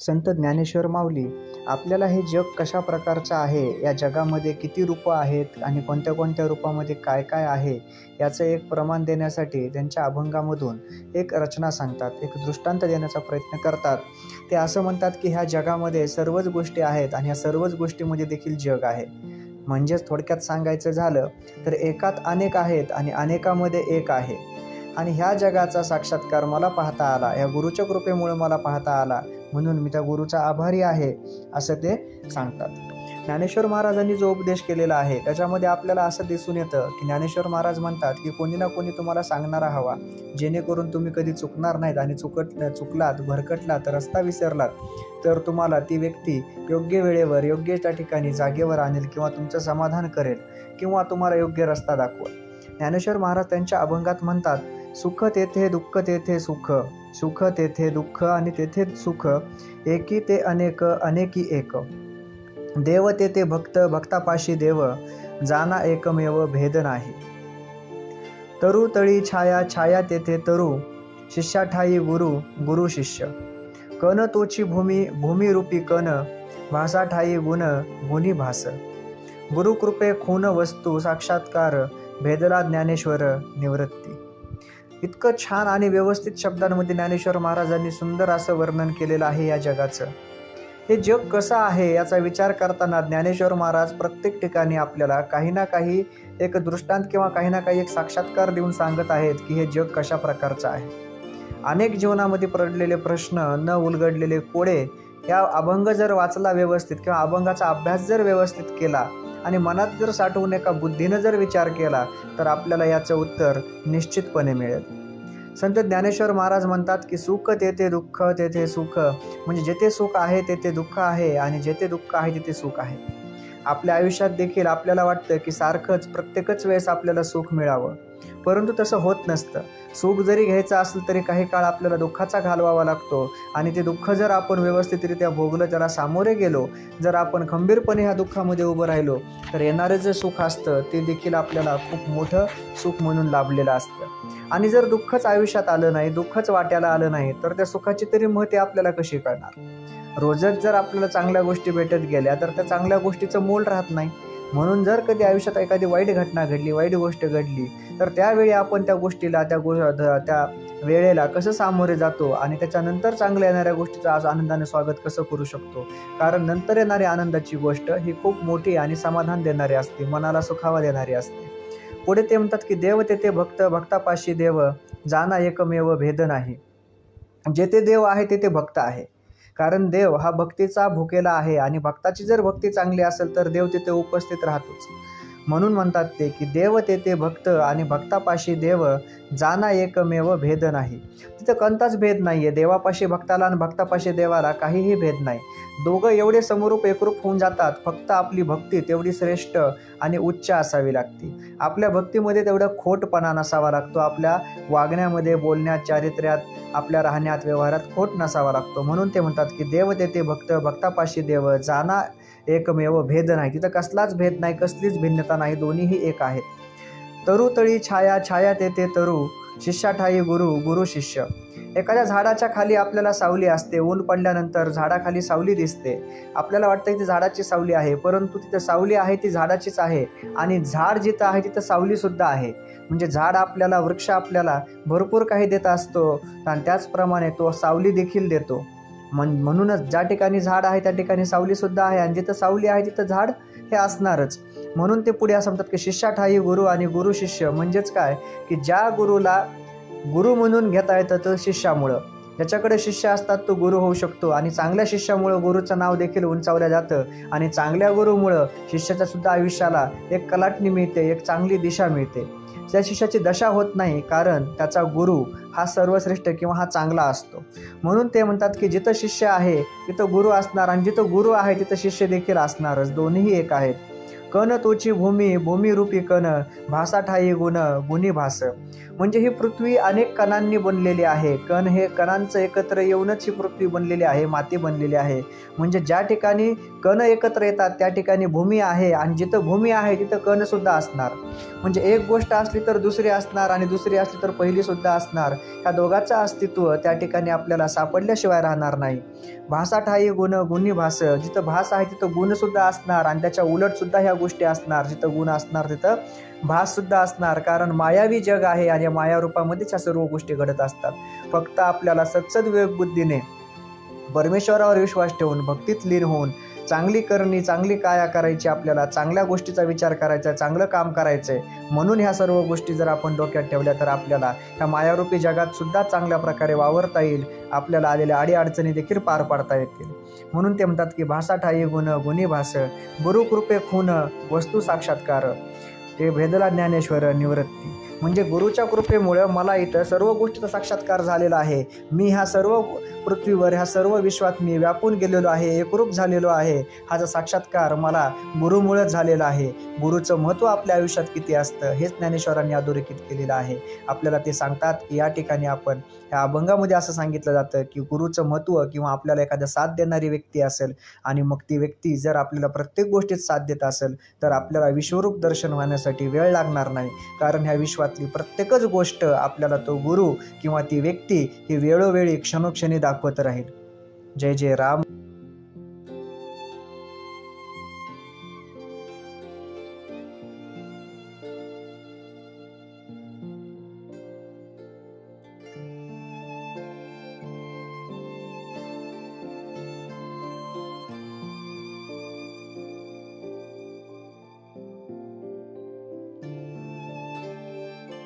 संत ज्ञानेश्वर माऊली आपल्याला हे जग कशा प्रकारचं आहे? या जगामध्ये किती रूपं आहेत आणि कोणत्या कोणत्या रूपामध्ये काय काय आहे? याचं एक प्रमाण देण्यासाठी त्यांच्या अभंगामधून एक रचना सांगतात एक दृष्टांत देण्याचा प्रयत्न करतात. ते असं म्हणतात की ह्या जगामध्ये सर्वच गोष्टी आहेत आणि ह्या सर्वच गोष्टीमध्ये देखील जग आहे. म्हणजेच थोडक्यात सांगायचं झालं तर एकात अनेक आहेत आणि अनेकामध्ये एक आहे. आणि ह्या जगाचा साक्षात्कार मला पाहता आला या गुरुच्या कृपेमुळे मला पाहता आला म्हणून मी त्या गुरुचा आभारी आहे असं ते सांगतात. ज्ञानेश्वर महाराजांनी जो उपदेश केलेला आहे त्याच्यामध्ये आपल्याला असं दिसून येतं की ज्ञानेश्वर महाराज म्हणतात की कोणी ना कोणी तुम्हाला सांगणारा हवा जेणेकरून तुम्ही कधी चुकणार नाहीत आणि चुकट चुकलात भरकटलात रस्ता विसरलात तर तुम्हाला ती व्यक्ती योग्य वेळेवर योग्य त्या ठिकाणी जागेवर आणेल किंवा तुमचं समाधान करेल किंवा तुम्हाला योग्य रस्ता दाखवेल. ज्ञानेश्वर महाराज त्यांच्या अभंगात म्हणतात सुख तेथे दुःख तेथे सुख. सुख तेथे दुःख आणि तेथे सुख. एकी ते अनेक अनेकी एक. देव तेथे भक्त भक्तापाशी देव. जाना एकमेव भेद नाही. तरु तळी छाया छाया तेथे तरु. शिष्याठाई गुरु गुरु शिष्य. कन तोची भूमी भूमिरूपी कन भासाठाई गुण गुणी भास. गुरुकृपे खून वस्तू साक्षात्कार. भेदला ज्ञानेश्वर निवृत्ती. इतकं छान आणि व्यवस्थित शब्दांमध्ये ज्ञानेश्वर महाराजांनी सुंदर असं वर्णन केलेलं आहे या जगाचं. हे जग कसं आहे याचा विचार करताना ज्ञानेश्वर महाराज प्रत्येक ठिकाणी आपल्याला काही ना काही एक दृष्टांत किंवा काही ना काही एक साक्षात्कार देऊन सांगत आहेत की हे जग कशा प्रकारचं आहे. अनेक जीवनामध्ये पडलेले प्रश्न न उलगडलेले कोडे या अभंग जर वाचला व्यवस्थित किंवा अभंगाचा अभ्यास जर व्यवस्थित केला आणि मनात जर साठवून एका बुद्धीनं जर विचार केला तर आपल्याला याचं उत्तर निश्चितपणे मिळेल. संत ज्ञानेश्वर महाराज म्हणतात की सुख तेथे दुःख तेथे सुख. म्हणजे जेथे सुख आहे तेथे दुःख आहे आणि जेथे दुःख आहे तिथे सुख आहे. आपल्या आयुष्यात देखील आपल्याला वाटतं की सारखंच प्रत्येकच वेळेस आपल्याला सुख मिळावं. परंतु तसं होत नसतं. सुख जरी घ्यायचं असेल तरी काही काळ आपल्याला दुःखाचा घालवावा लागतो आणि ते दुःख जर आपण व्यवस्थितरित्या भोगलं त्याला सामोरे गेलो जर आपण खंबीरपणे ह्या दुःखामध्ये उभं राहिलो तर येणारं जे सुख असतं ते देखील आपल्याला खूप मोठं सुख म्हणून लाभलेलं असतं. आणि जर दुःखच आयुष्यात आलं नाही दुःखच वाट्याला आलं नाही तर त्या सुखाची तरी महती आपल्याला कशी कळणार? रोजच जर आपल्याला चांगल्या गोष्टी भेटत गेल्या तर त्या चांगल्या गोष्टीचं मोल राहत नाही. म्हणून जर कधी आयुष्यात एखादी वाईट घटना घडली वाईट गोष्ट घडली तर त्यावेळी आपण त्या गोष्टीला त्या गो त्या वेळेला कसं सामोरे जातो आणि त्याच्यानंतर चांगल्या येणाऱ्या गोष्टीचं आज आनंदाने स्वागत कसं करू शकतो? कारण नंतर येणारी आनंदाची गोष्ट ही खूप मोठी आणि समाधान देणारी असते मनाला सुखावा देणारी असते. पुढे ते म्हणतात की देव तेथे भक्त भक्तापाशी देव जाना एकमेव भेद नाही. जेथे देव आहे तेथे भक्त आहे. कारण देव हा भक्तीचा भुकेला आहे आणि भक्ताची जर भक्ती चांगली असेल तर देव तिथे उपस्थित राहतोच. म्हणून म्हणतात ते की देव तेथे भक्त आणि भक्तापाशी देव जाना एकमेव भेद नाही. तिथं कोणताच भेद नाही आहे देवापाशी भक्ताला आणि भक्तापाशी देवाला काहीही भेद नाही. दोघं एवढे समरूप एकरूप होऊन जातात. फक्त आपली भक्ती तेवढी श्रेष्ठ आणि उच्च असावी लागते. आपल्या भक्तीमध्ये तेवढं खोटपणा नसावा लागतो. आपल्या वागण्यामध्ये बोलण्यात चारित्र्यात आपल्या राहण्यात व्यवहारात खोट नसावा लागतो. म्हणून ते म्हणतात की देव तेथे भक्त भक्तापाशी देव जाना एकमेव भेद नाही. तिथं कसलाच भेद नाही कसलीच भिन्नता नाही दोन्हीही एक आहेत. तरुतळी छाया छाया तेथे तरु शिष्याठाई गुरु गुरु शिष्य. एखाद्या झाडाच्या खाली आपल्याला सावली असते ऊन पडल्यानंतर झाडाखाली सावली दिसते. आपल्याला वाटतं की झाडाची सावली आहे परंतु तिथं सावली आहे ती झाडाचीच आहे आणि झाड जिथं आहे तिथं सावलीसुद्धा आहे. म्हणजे झाड आपल्याला वृक्ष आपल्याला भरपूर काही देत असतो आणि त्याचप्रमाणे तो सावली देखील देतो. म्हण म्हणूनच ज्या ठिकाणी झाड आहे त्या ठिकाणी सावलीसुद्धा आहे. आणि जिथं सावली आहे तिथं झाड हे असणारच. म्हणून ते पुढे असं म्हणतात की शिष्याठाई गुरु आणि गुरु शिष्य. म्हणजेच काय? की ज्या गुरुला गुरु म्हणून घेता येतं तर शिष्यामुळं. ज्याच्याकडे शिष्य असतात तो गुरु होऊ शकतो. आणि चांगल्या शिष्यामुळं गुरुचं नाव देखील उंचावलं जातं. आणि चांगल्या गुरुमुळं शिष्याच्या सुद्धा आयुष्याला एक कलाटणी मिळते एक चांगली दिशा मिळते. त्या शिष्याची दशा होत नाही कारण त्याचा गुरु हा सर्वश्रेष्ठ किंवा हा चांगला असतो. म्हणून ते म्हणतात की जिथं शिष्य आहे तिथं गुरु असणार. आणि जिथं गुरु आहे तिथं शिष्य देखील असणारच. दोन्हीही एक आहेत. कण तोची भूमी भूमिरूपी कण भासा ठाई गुण गुणी भास. म्हणजे ही पृथ्वी अनेक कणांनी बनलेली आहे. कण हे कणांचं एकत्र येऊनच ही पृथ्वी बनलेली आहे माती बनलेली आहे. म्हणजे ज्या ठिकाणी कण एकत्र येतात त्या ठिकाणी भूमी आहे आणि जिथं भूमी आहे तिथं कणसुद्धा असणार. म्हणजे एक गोष्ट असली तर दुसरी असणार आणि दुसरी असली तर पहिलीसुद्धा असणार. ह्या दोघांचं अस्तित्व त्या ठिकाणी आपल्याला सापडल्याशिवाय राहणार नाही. भासा ठाई गुण गुणी भास. जिथं भास आहे तिथं गुणसुद्धा असणार आणि त्याच्या उलटसुद्धा ह्या गोष्टी असणार जिथं गुण असणार तिथं भास सुद्धा असणार. कारण मायावी जग आहे आणि माया रूपामध्येच ह्या सर्व गोष्टी घडत असतात. फक्त आपल्याला सत्सद विवेक बुद्धीने परमेश्वरावर विश्वास ठेवून भक्तीत लीन होऊन चांगली करणी चांगली काया करायची आपल्याला चांगल्या गोष्टीचा विचार करायचा आहे चांगलं काम करायचं आहे म्हणून ह्या सर्व गोष्टी जर आपण डोक्यात ठेवल्या तर आपल्याला ह्या मायारूपी जगात सुद्धा चांगल्या प्रकारे वावरता येईल. आपल्याला आलेल्या अडीअडचणी देखील पार पाडता येतील. म्हणून ते म्हणतात की भाषा ठाई गुण गुणी भास गुरुकृपे खून वस्तू साक्षात्कार. ते भेदला ज्ञानेश्वर निवृत्ती. म्हणजे गुरुच्या कृपेमुळं मला इथं सर्व गोष्टीचा साक्षात्कार झालेला आहे. मी ह्या सर्व पृथ्वीवर ह्या सर्व विश्वात मी व्यापून गेलेलो आहे एकरूप झालेलो आहे. हाचा साक्षात्कार मला गुरुमुळेच झालेला आहे. गुरुचं महत्त्व आपल्या आयुष्यात किती असतं हेच ज्ञानेश्वरांनी अधोरेखित केलेलं आहे. आपल्याला ते सांगतात की या ठिकाणी आपण ह्या अभंगामध्ये असं सांगितलं जातं की गुरुचं महत्त्व किंवा आपल्याला एखादा साथ देणारी व्यक्ती असेल आणि मग ती व्यक्ती जर आपल्याला प्रत्येक गोष्टीत साथ देत असेल तर आपल्याला विश्वरूप दर्शन होण्यासाठी वेळ लागणार नाही. कारण ह्या विश्वात जीवनातली प्रत्येकच गोष्ट आपल्याला तो गुरु किंवा ती व्यक्ती ही वेळोवेळी क्षणोक्षणी दाखवत राहील. जय जय राम.